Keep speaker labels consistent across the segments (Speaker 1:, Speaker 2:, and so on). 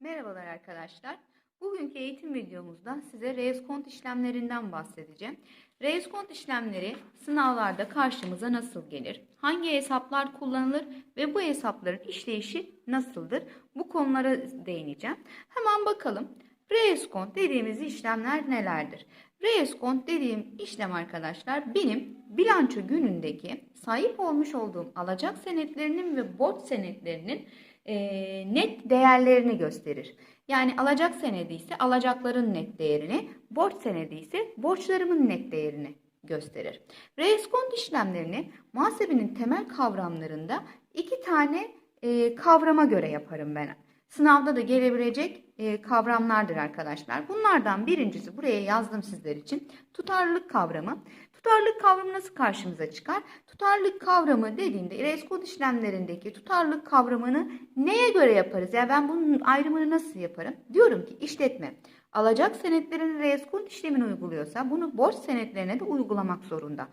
Speaker 1: Merhabalar arkadaşlar. Bugünkü eğitim videomuzda size reskont işlemlerinden bahsedeceğim. Reskont işlemleri sınavlarda karşımıza nasıl gelir? Hangi hesaplar kullanılır ve bu hesapların işleyişi nasıldır? Bu konulara değineceğim. Hemen bakalım. Reskont dediğimiz işlemler nelerdir? Reskont dediğim işlem arkadaşlar benim bilanço günündeki sahip olmuş olduğum alacak senetlerinin ve borç senetlerinin e, net değerlerini gösterir. Yani alacak senedi ise alacakların net değerini, borç senedi ise borçlarımın net değerini gösterir. Reskont işlemlerini muhasebenin temel kavramlarında iki tane e, kavrama göre yaparım ben. Sınavda da gelebilecek e, kavramlardır arkadaşlar. Bunlardan birincisi buraya yazdım sizler için. Tutarlılık kavramı. Tutarlılık kavramı nasıl karşımıza çıkar? Tutarlılık kavramı dediğimde reskont işlemlerindeki tutarlılık kavramını neye göre yaparız? Yani ben bunun ayrımını nasıl yaparım? Diyorum ki işletme alacak senetlerin reskont işlemini uyguluyorsa bunu borç senetlerine de uygulamak zorunda.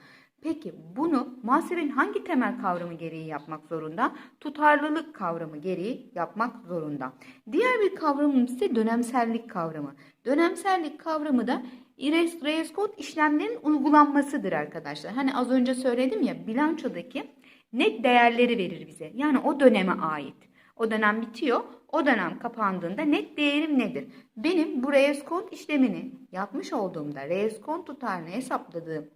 Speaker 1: Peki bunu muhasebenin hangi temel kavramı gereği yapmak zorunda? Tutarlılık kavramı gereği yapmak zorunda. Diğer bir kavramımız ise dönemsellik kavramı. Dönemsellik kavramı da reskont işlemlerin uygulanmasıdır arkadaşlar. Hani az önce söyledim ya bilançodaki net değerleri verir bize. Yani o döneme ait. O dönem bitiyor. O dönem kapandığında net değerim nedir? Benim bu reskont işlemini yapmış olduğumda reskont tutarını hesapladığım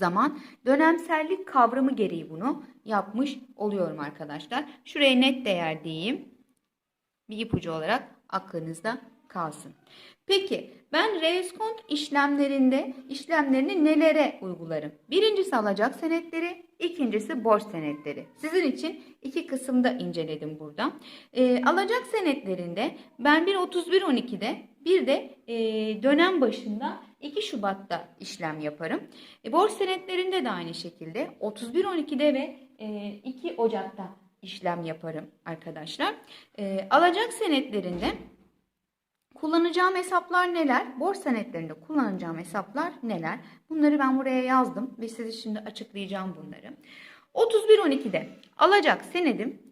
Speaker 1: zaman dönemsellik kavramı gereği bunu yapmış oluyorum arkadaşlar. Şuraya net değer diyeyim. Bir ipucu olarak aklınızda kalsın. Peki ben reskont işlemlerinde işlemlerini nelere uygularım? Birincisi alacak senetleri, ikincisi borç senetleri. Sizin için iki kısımda inceledim burada. E, alacak senetlerinde ben bir 31.12'de bir de e, dönem başında 2 Şubat'ta işlem yaparım. E, borç senetlerinde de aynı şekilde 31.12'de ve e, 2 Ocak'ta işlem yaparım arkadaşlar. E, alacak senetlerinde kullanacağım hesaplar neler? Borç senetlerinde kullanacağım hesaplar neler? Bunları ben buraya yazdım ve size şimdi açıklayacağım bunları. 31.12'de alacak senedim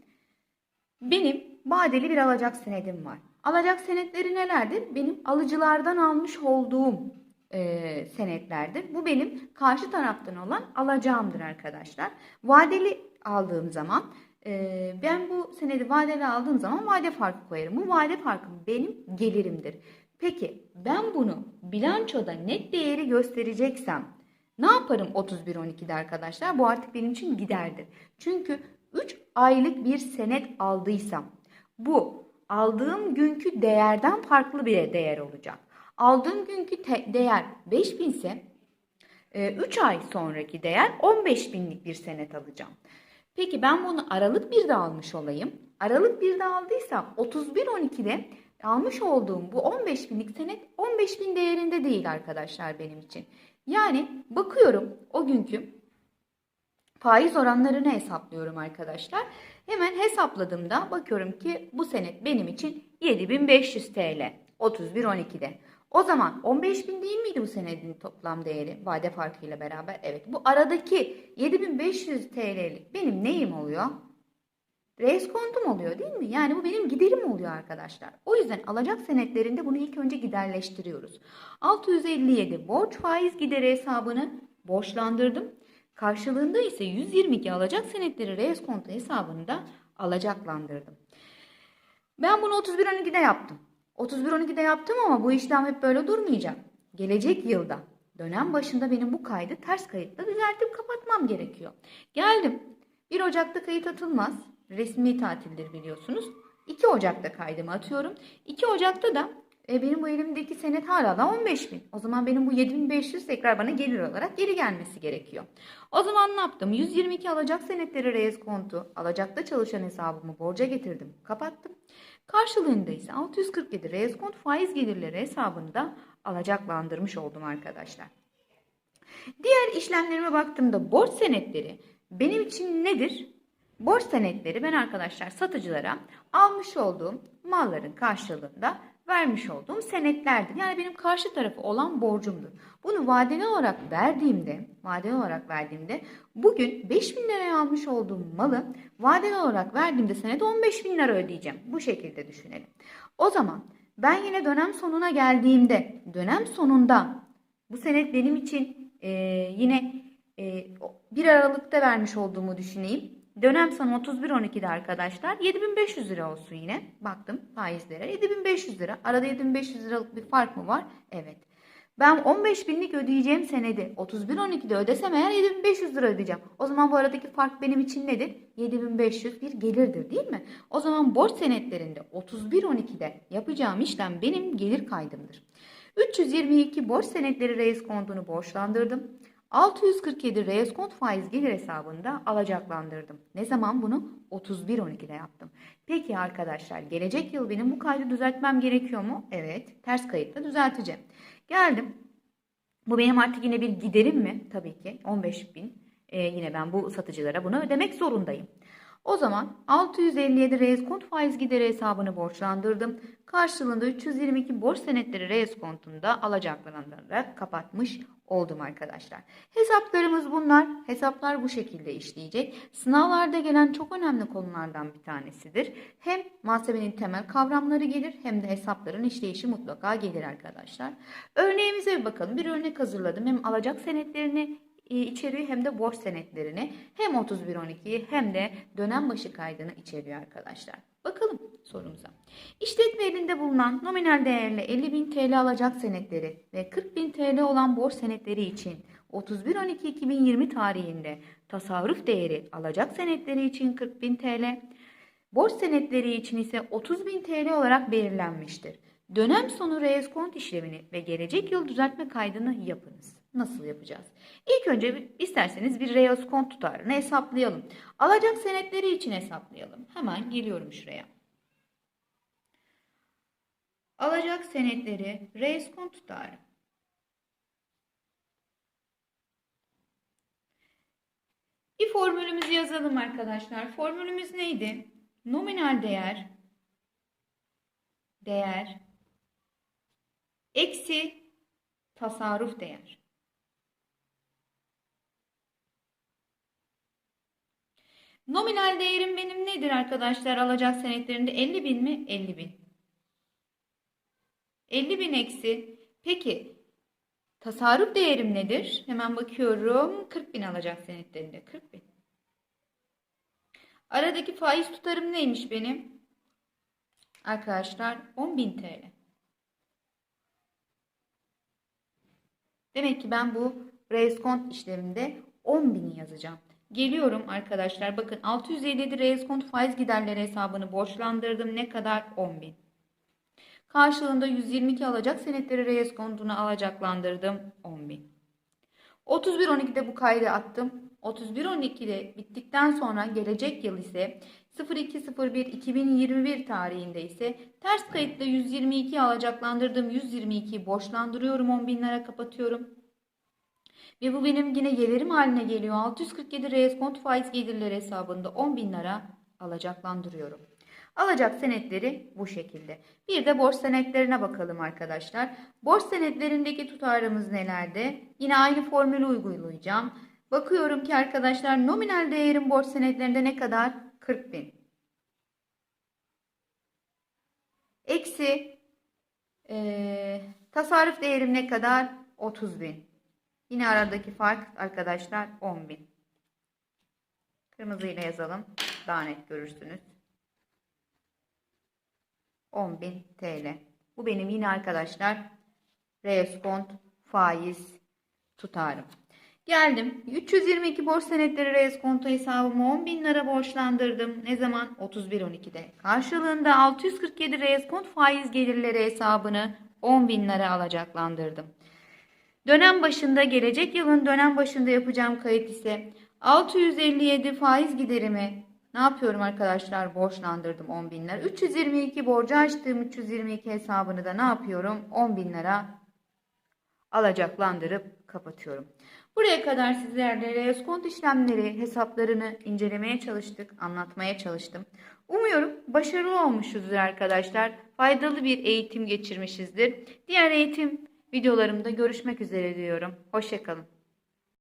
Speaker 1: benim vadeli bir alacak senedim var. Alacak senetleri nelerdir? Benim alıcılardan almış olduğum e, senetlerdir. Bu benim karşı taraftan olan alacağımdır arkadaşlar. Vadeli aldığım zaman e, ben bu senedi vadeli aldığım zaman vade farkı koyarım. Bu vade farkı benim gelirimdir. Peki ben bunu bilançoda net değeri göstereceksem ne yaparım 31.12'de arkadaşlar? Bu artık benim için giderdir. Çünkü 3 aylık bir senet aldıysam bu aldığım günkü değerden farklı bir değer olacak. Aldığım günkü değer 5000 ise 3 ay sonraki değer 15 binlik bir senet alacağım. Peki ben bunu Aralık 1'de almış olayım. Aralık 1'de aldıysam 31.12'de almış olduğum bu 15 binlik senet 15 bin değerinde değil arkadaşlar benim için. Yani bakıyorum o günkü faiz oranlarını hesaplıyorum arkadaşlar. Hemen hesapladığımda bakıyorum ki bu senet benim için 7500 TL 31.12'de. O zaman 15 bin değil miydi bu senedin toplam değeri vade farkıyla beraber? Evet bu aradaki 7500 TL'lik benim neyim oluyor? Reskontum oluyor değil mi? Yani bu benim giderim oluyor arkadaşlar. O yüzden alacak senetlerinde bunu ilk önce giderleştiriyoruz. 657 borç faiz gideri hesabını borçlandırdım. Karşılığında ise 122 alacak senetleri reskontu hesabını da alacaklandırdım. Ben bunu 31.12'de yaptım. 31.12'de yaptım ama bu işlem hep böyle durmayacak. Gelecek yılda dönem başında benim bu kaydı ters kayıtla düzeltip kapatmam gerekiyor. Geldim. 1 Ocak'ta kayıt atılmaz. Resmi tatildir biliyorsunuz. 2 Ocak'ta kaydımı atıyorum. 2 Ocak'ta da e, benim bu elimdeki senet hala da 15 bin. O zaman benim bu 7500 tekrar bana gelir olarak geri gelmesi gerekiyor. O zaman ne yaptım? 122 alacak senetleri rez kontu, alacakta çalışan hesabımı borca getirdim, kapattım. Karşılığında ise 647 reskont faiz gelirleri hesabını da alacaklandırmış oldum arkadaşlar. Diğer işlemlerime baktığımda borç senetleri benim için nedir? Borç senetleri ben arkadaşlar satıcılara almış olduğum malların karşılığında vermiş olduğum senetlerdir. Yani benim karşı tarafı olan borcumdur. Bunu vadeli olarak verdiğimde, vadeli olarak verdiğimde bugün 5 bin liraya almış olduğum malı vadeli olarak verdiğimde senede 15 bin lira ödeyeceğim. Bu şekilde düşünelim. O zaman ben yine dönem sonuna geldiğimde, dönem sonunda bu senet benim için e, yine e, 1 Aralık'ta vermiş olduğumu düşüneyim. Dönem sonu 31.12'de arkadaşlar 7500 lira olsun yine. Baktım faizlere 7500 lira. Arada 7500 liralık bir fark mı var? Evet. Ben 15 binlik ödeyeceğim senedi 31.12'de ödesem eğer 7500 lira ödeyeceğim. O zaman bu aradaki fark benim için nedir? 7500 bir gelirdir değil mi? O zaman borç senetlerinde 31.12'de yapacağım işlem benim gelir kaydımdır. 322 borç senetleri reis kontunu borçlandırdım. 647 reskont faiz gelir hesabında alacaklandırdım. Ne zaman bunu? 31.12'de yaptım. Peki arkadaşlar gelecek yıl benim bu kaydı düzeltmem gerekiyor mu? Evet. Ters kayıtla düzelteceğim. Geldim. Bu benim artık yine bir giderim mi? Tabii ki 15 bin. Ee, yine ben bu satıcılara bunu ödemek zorundayım. O zaman 657 reskont faiz gideri hesabını borçlandırdım. Karşılığında 322 borç senetleri reskontunda alacaklandırarak kapatmış oldum arkadaşlar. Hesaplarımız bunlar. Hesaplar bu şekilde işleyecek. Sınavlarda gelen çok önemli konulardan bir tanesidir. Hem muhasebenin temel kavramları gelir hem de hesapların işleyişi mutlaka gelir arkadaşlar. Örneğimize bir bakalım. Bir örnek hazırladım. Hem alacak senetlerini e, içeriyor hem de borç senetlerini hem 31.12'yi hem de dönem başı kaydını içeriyor arkadaşlar. Bakalım sorumuza. İşletme elinde bulunan nominal değerli 50.000 TL alacak senetleri ve 40.000 TL olan borç senetleri için 31.12.2020 tarihinde tasarruf değeri alacak senetleri için 40.000 TL, borç senetleri için ise 30.000 TL olarak belirlenmiştir. Dönem sonu reeskont işlemini ve gelecek yıl düzeltme kaydını yapınız. Nasıl yapacağız? İlk önce isterseniz bir reeskont tutarını hesaplayalım. Alacak senetleri için hesaplayalım. Hemen geliyorum şuraya. Alacak senetleri reeskont tutarı. Bir formülümüzü yazalım arkadaşlar. Formülümüz neydi? Nominal değer değer eksi tasarruf değer. Nominal değerim benim nedir arkadaşlar? Alacak senetlerinde 50 bin mi? 50 bin. 50 bin eksi. Peki tasarruf değerim nedir? Hemen bakıyorum. 40 bin alacak senetlerinde. 40 bin. Aradaki faiz tutarım neymiş benim? Arkadaşlar 10.000 TL. Demek ki ben bu reskont işleminde 10.000'i yazacağım. Geliyorum arkadaşlar. Bakın 657 reskont faiz giderleri hesabını borçlandırdım. Ne kadar? 10.000. Karşılığında 122 alacak senetleri reskontunu alacaklandırdım. 10.000. 31.12'de bu kaydı attım. 31.12'de bittikten sonra gelecek yıl ise 02.01.2021 tarihinde ise ters kayıtla 122 alacaklandırdığım 122'yi borçlandırıyorum 10 bin lira kapatıyorum. Ve bu benim yine gelirim haline geliyor. 647 reskont faiz gelirleri hesabında 10 bin lira alacaklandırıyorum. Alacak senetleri bu şekilde. Bir de borç senetlerine bakalım arkadaşlar. Borç senetlerindeki tutarımız nelerde? Yine aynı formülü uygulayacağım. Bakıyorum ki arkadaşlar nominal değerim borç senetlerinde ne kadar? 40 bin. Eksi eee, tasarruf değerim ne kadar? 30 bin. Yine aradaki fark arkadaşlar 10 bin. Kırmızıyla yazalım. Daha net görürsünüz. 10.000 TL. Bu benim yine arkadaşlar reskont faiz tutarım. Geldim. 322 borç senetleri reskonto hesabıma 10.000 lira borçlandırdım. Ne zaman? 31.12'de. Karşılığında 647 reskont faiz gelirleri hesabını 10.000 lira alacaklandırdım. Dönem başında gelecek yılın dönem başında yapacağım kayıt ise 657 faiz giderimi ne yapıyorum arkadaşlar? Borçlandırdım 10 bin lira. 322 borcu açtığım 322 hesabını da ne yapıyorum? 10 bin lira alacaklandırıp kapatıyorum. Buraya kadar sizlerle reskont işlemleri hesaplarını incelemeye çalıştık, anlatmaya çalıştım. Umuyorum başarılı olmuşuzdur arkadaşlar. Faydalı bir eğitim geçirmişizdir. Diğer eğitim videolarımda görüşmek üzere diyorum. Hoşçakalın.